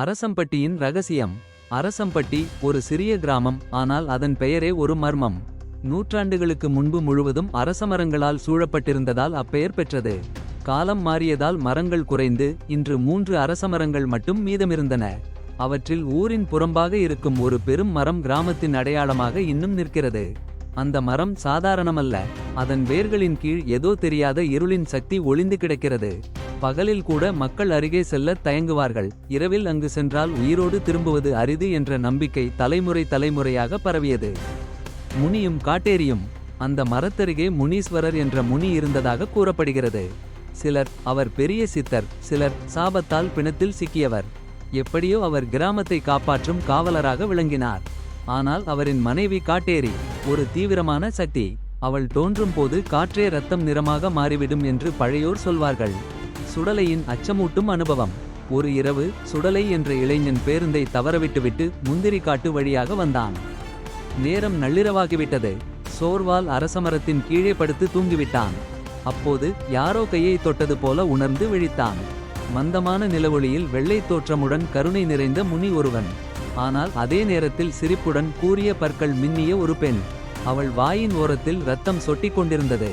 அரசம்பட்டியின் ரகசியம். அரசம்பட்டி ஒரு சிறிய கிராமம் ஆனால் அதன் பெயரே ஒரு மர்மம். நூற்றாண்டுகளுக்கு முன்பு முழுவதும் அரசமரங்களால் சூழப்பட்டிருந்ததால் அப்பெயர் பெற்றது. காலம் மாறியதால் மரங்கள் குறைந்து இன்று மூன்று அரசமரங்கள் மட்டும் மீதமிருந்தன. அவற்றில் ஊரின் புறம்பாக இருக்கும் ஒரு பெரும் மரம் கிராமத்தின் அடையாளமாக இன்னும் நிற்கிறது. அந்த மரம் சாதாரணமல்ல அதன் வேர்களின் கீழ் ஏதோ தெரியாத இருளின் சக்தி ஒளிந்து கிடக்கிறது. பகலில் கூட மக்கள் அருகே செல்ல தயங்குவார்கள். இரவில் அங்கு சென்றால் உயிரோடு திரும்புவது அரிது என்ற நம்பிக்கை தலைமுறை தலைமுறையாக பரவியது. முனியும் காட்டேரியும் அந்த மரத்தருகே முனீஸ்வரர் என்ற முனி இருந்ததாக கூறப்படுகிறது. சிலர் அவர் பெரிய சித்தர் சிலர் சாபத்தால் பிணத்தில் சிக்கியவர். எப்படியோ அவர் கிராமத்தை காப்பாற்றும் காவலராக விளங்கினார். ஆனால் அவரின் மனைவி காட்டேரி ஒரு தீவிரமான சக்தி. அவள் தோன்றும் போது காற்றே ரத்தம் நிறமாக மாறிவிடும் என்று பழையோர் சொல்வார்கள். சுடலையின் அச்சமூட்டும் அனுபவம். ஒரு இரவு சுடலை என்ற இளைஞன் பேருந்தை தவறவிட்டுவிட்டு முந்திரி காட்டு வழியாக வந்தான். நேரம் நள்ளிரவாகிவிட்டது. சோர்வால் அரசமரத்தின் கீழே படுத்து தூங்கிவிட்டான். அப்போது யாரோ கையை தொட்டது போல உணர்ந்து விழித்தான். மந்தமான நிலவொளியில் வெள்ளை தோற்றமுடன் கருணை நிறைந்த முனி ஒருவன். ஆனால் அதே நேரத்தில் சிரிப்புடன் கூரிய பற்கள் மின்னிய ஒரு பெண். அவள் வாயின் ஓரத்தில் ரத்தம் சொட்டிக் கொண்டிருந்தது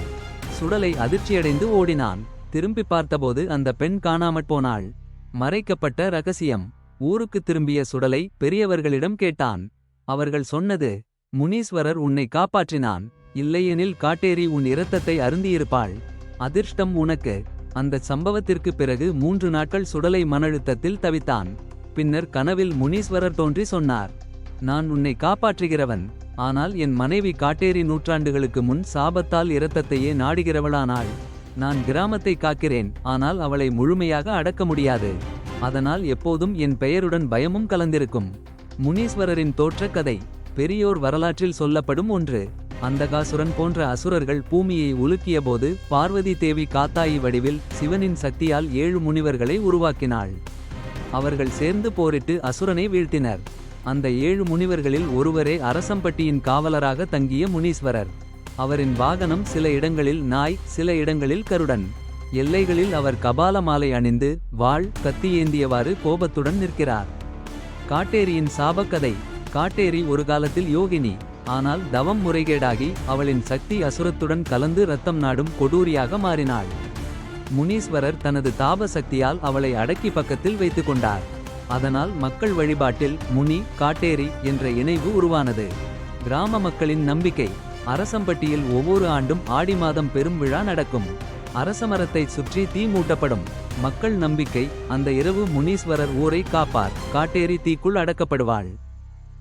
சுடலை அதிர்ச்சியடைந்து ஓடினான். திரும்பி பார்த்தபோது அந்த பெண் காணாமற் போனாள். மறைக்கப்பட்ட ரகசியம். ஊருக்கு திரும்பிய சுடலை பெரியவர்களிடம் கேட்டான். அவர்கள் சொன்னது முனீஸ்வரர் உன்னை காப்பாற்றினான். இல்லையெனில் காட்டேரி உன் இரத்தத்தை அருந்தியிருப்பாள். அதிர்ஷ்டம் உனக்கு. அந்த சம்பவத்திற்கு பிறகு மூன்று நாட்கள் சுடலை மனழுத்தத்தில் தவித்தான். பின்னர் கனவில் முனீஸ்வரர் தோன்றி சொன்னார் நான் உன்னை காப்பாற்றுகிறவன். ஆனால் என் மனைவி காட்டேரி நூற்றாண்டுகளுக்கு முன் சாபத்தால் இரத்தத்தையே நாடுகிறவளானாள். நான் கிராமத்தை காக்கிறேன் ஆனால் அவளை முழுமையாக அடக்க முடியாது. அதனால் எப்போதும் என் பெயருடன் பயமும் கலந்திருக்கும். முனீஸ்வரரின் தோற்ற கதை பெரியோர் வரலாற்றில் சொல்லப்படும் ஒன்று. அந்தகாசுரன் போன்ற அசுரர்கள் பூமியை உலுக்கியபோது பார்வதி தேவி காத்தாயி வடிவில் சிவனின் சக்தியால் ஏழு முனிவர்களை உருவாக்கினாள். அவர்கள் சேர்ந்து போரிட்டு அசுரனை வீழ்த்தினர். அந்த ஏழு முனிவர்களில் ஒருவரே அரசம்பட்டியின் காவலராக தங்கிய முனீஸ்வரர். அவரின் வாகனம் சில இடங்களில் நாய் சில இடங்களில் கருடன். எல்லைகளில் அவர் கபால மாலை அணிந்து வாள் கத்தியேந்தியவாறு கோபத்துடன் நிற்கிறார். காட்டேரியின் சாபக்கதை. காட்டேரி ஒரு காலத்தில் யோகினி ஆனால் தவம் முறைகேடாகி அவளின் சக்தி அசுரத்துடன் கலந்து ரத்தம் நாடும் கொடூரியாக மாறினாள். முனீஸ்வரர் தனது தாப சக்தியால் அவளை அடக்கி பக்கத்தில் வைத்துக் கொண்டார். அதனால் மக்கள் வழிபாட்டில் முனி காட்டேரி என்ற இணைவு உருவானது. கிராம மக்களின் நம்பிக்கை. அரசம்பட்டியில் ஒவ்வொரு ஆண்டும் ஆடி மாதம் பெரும் விழா நடக்கும். அரசமரத்தை சுற்றி தீ மூட்டப்படும். மக்கள் நம்பிக்கை அந்த இரவு முனீஸ்வரர் ஊரை காப்பார். காட்டேரி தீக்குள் அடக்கப்படுவாள்.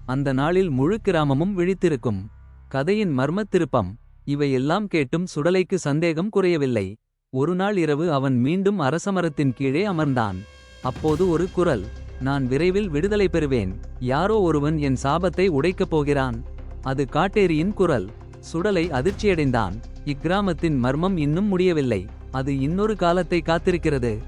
அந்த நாளில் முழு கிராமமும் விழித்திருக்கும். கதையின் மர்மத் திருப்பம் இவையெல்லாம் கேட்டும் சுடலைக்கு சந்தேகம் குறையவில்லை. ஒருநாள் இரவு அவன் மீண்டும் அரசமரத்தின் கீழே அமர்ந்தான். அப்போது ஒரு குரல் நான் விரைவில் விடுதலை பெறுவேன். யாரோ ஒருவன் என் சாபத்தை உடைக்கப் போகிறான். அது காட்டேரியின் குரல். சுடலை அதிர்ச்சியடைந்தான். இக்கிராமத்தின் மர்மம் இன்னும் முடியவில்லை. அது இன்னொரு காலத்தை காத்திருக்கிறது.